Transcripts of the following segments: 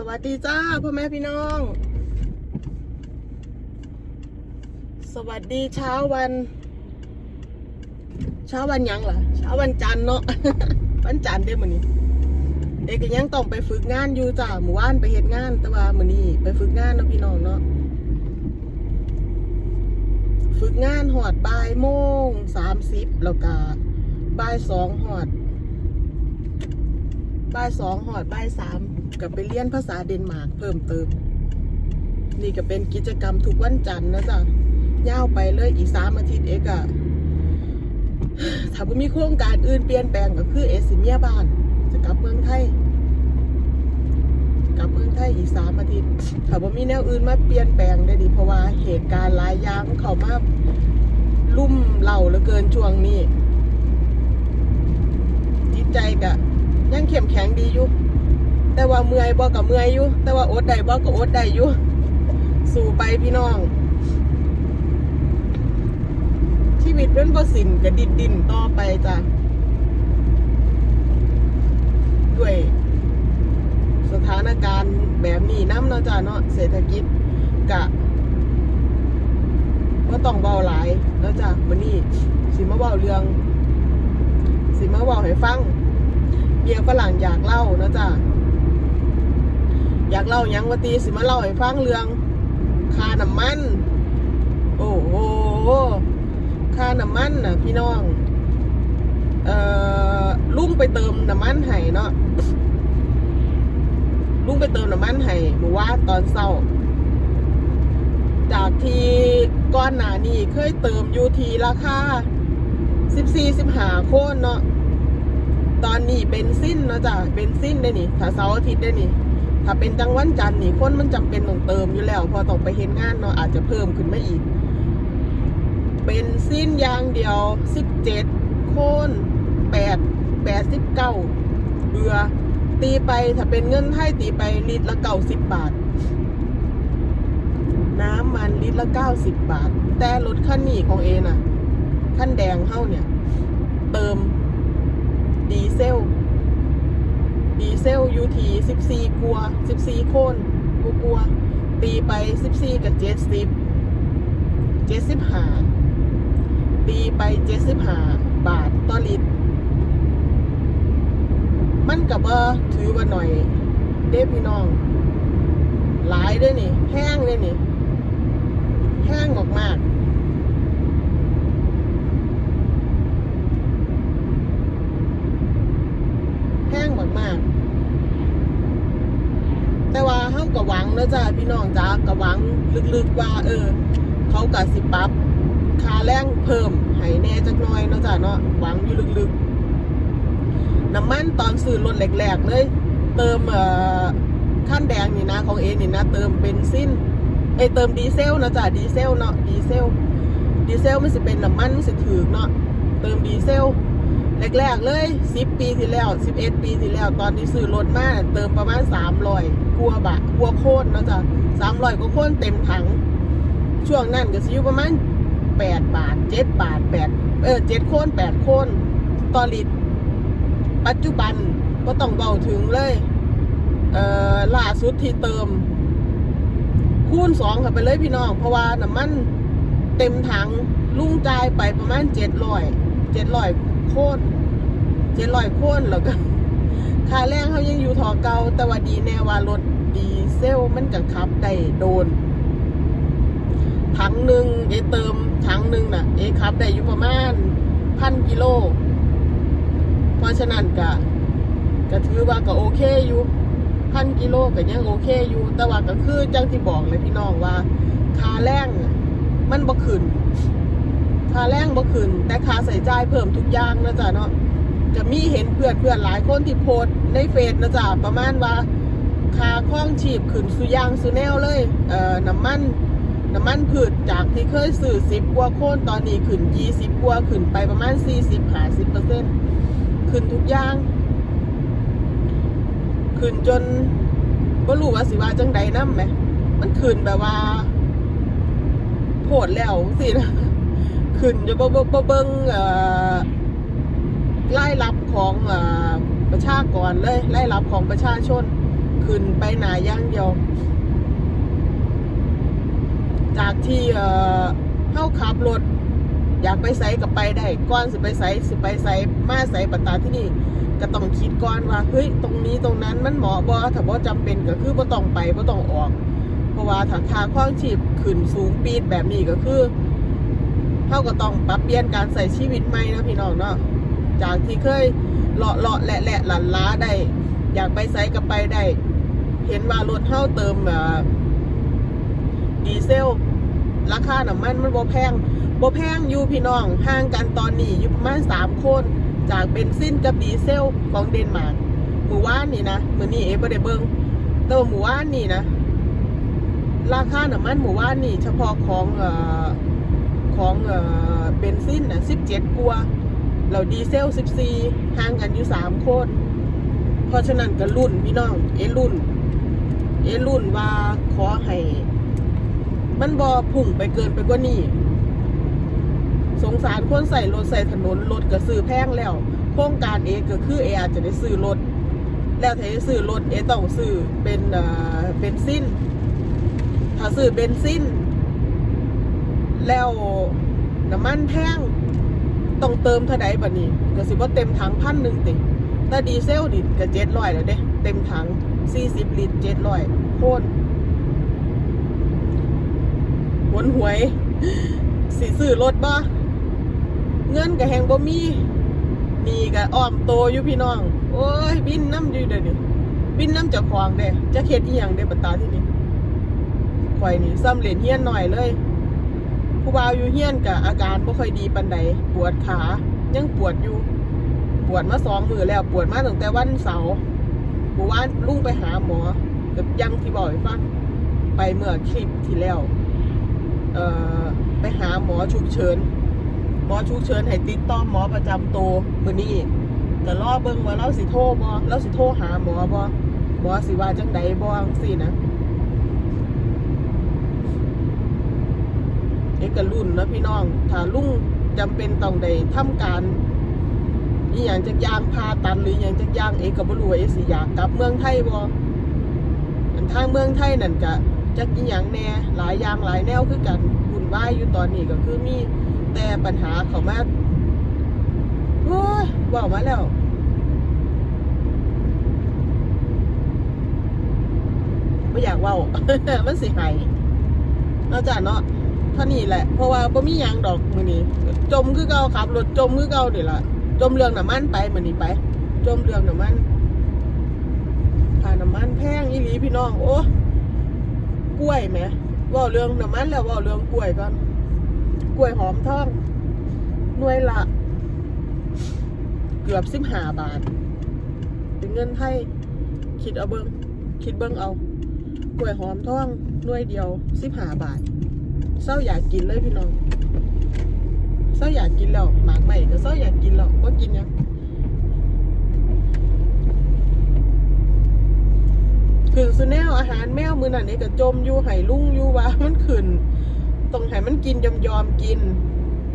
สวัสดีจ้าพ่อแม่พี่น้อง สวัสดีเช้าวัน เช้าวันยังเหรอเช้าวันจันทร์เนาะวันจันทร์เด้มือนี้เด็กยังต้องไปฝึกงานอยู่จ้าหมู่บ้านไปเฮ็ดงาน แต่ว่ามือนี้ไปฝึกงานเนาะพี่น้องเนาะฝึกงานหอดบ่ายโมงสามสิบแล้วก็บ่ายสองหอดบ่ายสองหอดบ่ายสาม กับไปเรียนภาษาเดนมาร์กเพิ่มเติม นี่ก็เป็นกิจกรรมทุกวันจันทร์นะจ๊ะย่าวไปเลยอีกสามอาทิตย์เอกอะถ้าบ่มีโครงการอื่นเปลี่ยนแปลงก็คือเอสิเมียบ้าน จะกลับเมืองไทยกลับเมืองไทยอีกสามอาทิตย์ถ้าว่ามีแนวอื่นมาเปลี่ยนแปลงได้ดีเพราะว่าเหตุการณ์หลายอย่างเขามาลุ่มเหล่าเหลือเกินช่วงนี้จิตใจกะยังเข้มแข็งดีอยู่ แต่ว่าเมื่อยบ่กับเมื่อยอยู่แต่ว่าอดได้บ่ก็อดได้อยู่สู่ไปพี่น้อง ชีวิตเป็นบ่สินก็ดินดินต่อไปจ้ะด้วยสถานการณ์แบบนี้น้ำเนาะจ้าเนาะเศรษฐกิจกะก็ต้องเบาหลายเนาะจ้าวันนี้สิมาเบาเรื่อง สิมาเบาให้ฟังเบียร์ฝรั่งอยากเล่านะจ้า อยากเล่ายังวตีสิมาเล่าให้ฟังเรื่องค่าน้ำมัน โอ้โหค่าน้ำมันน่ะพี่น้อง เอ่อลุงไปเติมน้ำมันให้เนาะลุงไปเติมน้ำมันให้หมู่ว่านตอนเศร้า จากที่ก้อนหนานี่เคยเติมอยู่ทีราคาสิบสี่สิบห้าโคนเนาะตอนนี้เป็นสิ้นเนาะจ้ะเป็นสิ้นได้นี่ถ้าเสาร์อาทิตย์ได้นี่ ถ้าเป็นจังวันจันทร์นี่คนมันจำเป็นต้องเติมอยู่แล้ว พอต้องไปเห็นงานเนาะอาจจะเพิ่มขึ้นมาอีก เป็นสิ้นยางเดียวสิบเจ็ดโคนแปดแปดสิบเก้าเบือตีไปถ้าเป็นเงินไทยตีไปลิตรละเก้าสิบบาท น้ำมันลิตรละเก้าสิบบาท แต่รถคันนี้ของเอน่ะคันแดงเฮ้าเนี่ย เติมดีเซล ดีเซลยูทีสิบสี่กัวสิบสี่โคนกูกัว ตีไปสิบสี่กับเจ็ดสิบเจ็ดสิบห้าตีไปเจ็ดสิบห้าบาทต่อลิตร มันกับว่าถือว่าหน่อยเด้พี่น้อง หลายด้วยนี่ แห้งเลยนี่ แห้งมากแห้งมากมากๆแต่ว่าเฮา กับหวังนะจ้าพี่น้องจ้ากับหวังลึกๆว่า เออ เขากะสิปับค่าแรงเพิ่มให้แน่จักหน่อยนะจ้าเนาะหวังอยู่ลึกๆน้ำมันตอนซื้อรถแรกๆเลย เติมเอ่อขั้นแดงนี่นะของเอนี่นะ เติมเบนซินเอเติมดีเซลนะจ๊ะดีเซลเนาะดีเซลดีเซลมันสิเป็นน้ำมันมันสิถือเนาะเติมดีเซลแรกๆเลยสิบปีที่แล้วสิบเอ็ดปีที่แล้ว ตอนที่ซื้อรถมาเติมประมาณสามร้อย กลัวบะกลัวโค่นเนาะจ๊ะสามร้อยกว่าโค่นเต็มถัง ช่วงนั้นก็สิอยู่ประมาณแปดบาทเจ็ดบาทแปดเออเจ็ดโค่นแปดโค่นต่อลิตร ปัจจุบันก็ต้องเบาถึงเลย เอ่อล่าสุดที่เติม คูณสองเข้าไปเลยพี่น้อง เพราะว่าน้ำมันเต็มถังลุงจ่ายไปประมาณเจ็ดร้อยเจ็ดร้อยโค่นเจ็ดร้อยโค่นแล้วก็ ค่าแรงเขายังอยู่ทอเก่าแต่ว่าดีแน่ว่ารถดีเซลมันจะขับได้โดน ถังหนึ่งเอเติมถังหนึ่งน่ะ เอขับได้อยู่ประมาณพันกิโล เพราะฉะนั้นก็ก็ถือว่าก็โอเคอยู่พันกิโลก็ยังโอเคอยู่ แต่ว่าก็คือจังที่บอกเลยพี่น้องว่าค่าแรงมันบ่ขึ้นค่าแรงบ่ขึ้นแต่ค่าใส่จ่ายเพิ่มทุกอย่างนะจ๊ะเนาะ ก็มีเห็นเพื่อนเพื่อนหลายคนที่โพสในเฟซนะจ๊ะประมาณว่าคาคล้องชีพขึ้นสุยางสุแนวเลย เอ่อน้ำมันน้ำมันพืชจากที่เคยซื้อสิบกว่าโคนตอนนี้ขึ้นยี่สิบกว่าขึ้นไปประมาณสี่สิบห้าสิบเปอร์เซ็นต์ขึ้นทุกอย่าง ขึ้นจนก็รู้ว่าสิว่าจังใดน้ำไหมมันขึ้นแบบว่าโผดแล้วสินะขึ้นจะบ่บ่บ่เบิ่งเอ่อ ไล่รับของอประชากรเลยไล่รับของประชาชน ขึ้นไปหนาย่างเดียวจากที่เข้าขับรถอยากไปไสกับไปได้ก่อนสิไปไสสิไปไสมาไสปัตตาที่นี่ก็ต้องคิดก่อนว่าเฮ้ยตรงนี้ตรงนั้นมันเหมาะบ่ถ้าบ่จำเป็นก็คือบ่ต้องไปบ่ต้องออก เพราะว่าถ้าค่าครองชีพขึ้นสูงปีดแบบนี้ก็คือเฮาก็ต้องปรับเปลี่ยนการใส่ชีวิตใหม่นะพี่น้องเนาะ จากที่เคยเลาะเลาะแหละแหละหลันล้าได้ อยากไปไสก็ไปได้ เห็นว่ารถเฮาเติมเดีเซล ราคาน้ำมันมันบ่แพงบ่แพงอยู่พี่น้องห่างกันตอนนี้อยู่ประมาณสามคนจากเบนซินกับดีเซลของเดนมาร์กหมือว่านนี่นะมือนี้เอบ่ได้เบิงแต่ว่ามือว่านนี่นะ ราคาน้ำมันหมู่ว่านนี่ เฉพาะของเอ่อของเอ่อเบนซินนะสิบเจ็ดกัวา เราดีเซลสิบสี่ห่างกันอยู่สามคนเพราะฉะนั้นก็รุ่นพี่น้อง เอรุ่น เอรุ่นว่าขอให้ มันบอพุ่งไปเกินไปกว่านี้ สงสารคนใส่รถใส่ถนนรถก็ซื้อแพงแล้วโครงการเอก็คือเออาจจะได้ซื้อรถแล้วถ้าซื้อรถเอต้องซื้อเป็นเอ่อเบนซินถ้าซื้อเบนซินแล้วน้ำมันแพง ต้องเติมเท่าใดบัดนี้ก็สิว่าเต็มถังพันหนึ่งติแต่ดีเซลดิก็เจ็ดร้อยแล้วเด้เต็มถังสี่สิบลิตรเจ็ดร้อยโคตรหวนหวยสิซื้อรถบ่เงินกับแหงบ่มีนี่ก็อ้อมโตอยู่พี่น้อง โอ้ย บินน้ำอยู่เดี๋ยวนี้บินน้ำจากควางเด้จะเฮ็ดอีหยังเด้ปัตตาที่นี่ข่อยนี่ซ้ำเหรียญเฮียนหน่อยเลย ผู้บ่าวอยู่เฮียนกับอาการบ่ค่อยดีปานใดปวดขายังปวดอยู่ ปวดมาสองมือแล้วปวดมาตั้งแต่วันเสาร์เมื่านลุงไปหาหมอกับยังที่บอกให้ฟังไปเมื่อคลิปที่แล้ว เอ่อไปหาหมอฉุกเฉินหมอฉุกเฉินให้ติดต่อหมอประจำตัวมือนี้ก็รอเบิ่งว่าเราสิโทรบ่เราสิโทรหาหมอบ่หมอสิว่าจังใดบ่จังซี่นะ เอกรุ่นนะพี่น้อง ถ้าลุงจำเป็นต้องได้ทำการอีหยังจะย่างพาตันหรืออย่างจะย่างเอกก็บ่รู้ว่าเอสิอยากกลับเมืองไทยบ่อันทางเมืองไทยนั่นก็จักอีหยังแหน่หลายอย่างหลายแนวคือกันวุ่นวายอยู่ตอนนี้ก็คือมีแต่ปัญหาเขามาโอ้ยเว้ามาแล้วไม่อยากว้ามันสิหายนาะจ้ะเนาะ ท่านี้แหละ เพราะว่าบ่มีหยังดอกมื้อนี้ จมคือเก่าขับรถจมคือเก่านี่ล่ะ จมเรื่องน้ำมันไปมื้อนี้ไป จมเรื่องน้ำมันค่าน้ำมันแพงอีหลีพี่น้อง โอ้กล้วยแหมว่าเรื่องน้ำมันแล้วว่าเรื่องกล้วยก่อนกล้วยหอมทองหน่วยละ เกือบสิบห้าบาท เป็นเงินไทยคิดเอาเบิงคิดเบิงเอากล้วยหอมทองหน่วยเดียวสิบห้าบาท เศร้าอยากกินเลยพี่น้องเศร้าอยากกินแล้วหมากใหม่ก็เศร้าอยากกินแล้วก็กินยังขึ้นสุแนวอาหารแมวมือนั่นนี่ก็จมอยู่ไห้ลุ่งอยู่ว่ามันขึ้นต้องให้มันกินยอมยอมกิน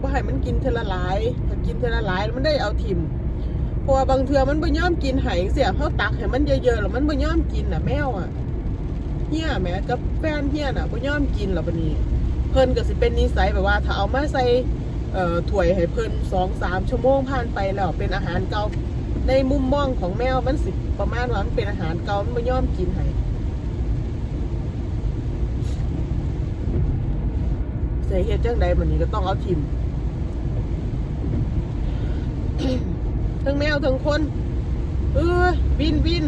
ว่าให้มันกินเทอละหลายถ้ากินเทอละหลายมันได้เอาทิมเพราะว่าบางเทือมันบ่ยอมกินไห้เสียเขาตักให้มันเยอะๆแล้วมันบ่ยอมกินน่ะแมวอะเฮียแม่กับแฟนเฮียน่ะบ่ยอมกินหรอกบัดนี้ เพิ่นก็สิเป็นนิสัยแบบว่า ถ้าเอามาใส่เอ่อถ้วยให้เพิ่นสองสามชั่วโมงผ่านไปแล้วเป็นอาหารเก่าในมุมมองของแมวมันสิประมาณว่ามันเป็นอาหารเก่ามันไม่ยอมกินให้เสียเฮ็ดจังใดมันนี้ก็ต้องเอาทิมทั้งแมวทั้งคนเออบินบิน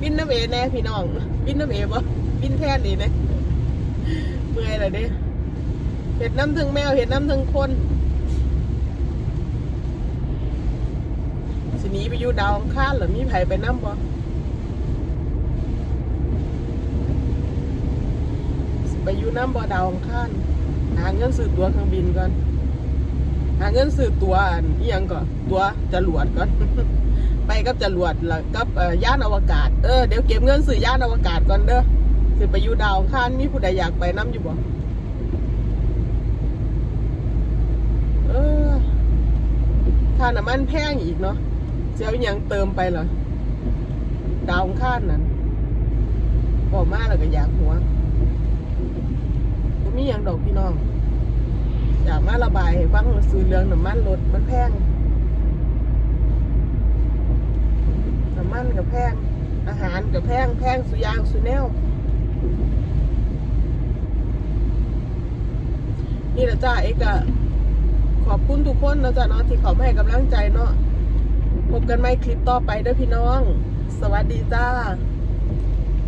บินน้ำเอแน่พี่น้องบินน้ำเอบ่บินแทนนี่นะ เมื่อยเลยเด้เห็ดน้ำถึงแมวเห็ดน้ำถึงคนสินีไปอยู่ดาวอังคารเหรือมีไผไปน้ำบ่ไปอยู่น้ำบ่ดาวอังคารหาเงินซื้อตั๋วเครื่องบินก่อนหาเงินซื้อตั๋วอันอีหยังก่อนตั๋วจรวดก่อนไปกับจรวดแล้วกับย่านอวกาศเออเดี๋ยวเก็บเงินซื้อย่านอวกาศก่อนเด้อ สิไปอยู่ดาวอังคารมีผู้ใดอยากไปน้ำอยู่บ่เออค่าน้ำมันแพงอีกเนาะเสียอหยังเติมไปเหรอดาวอังคารนั่นบอกมาแล้วก็อยากหัวก็มีอย่างดอกพี่น้องอยากมาระบายให้ฟังซื้อเรื่องน้ำมันรถมันแพงน้ำมันกับแพงอาหารกับแพงแพงสุยางสุแนว นี่แหละจ้าเอกอะขอบคุณทุกคนนะจ๊ะเนาะที่เขามาให้กำลังใจเนาะพบกันใหม่คลิปต่อไปเด้อพี่น้อง สวัสดีจ้า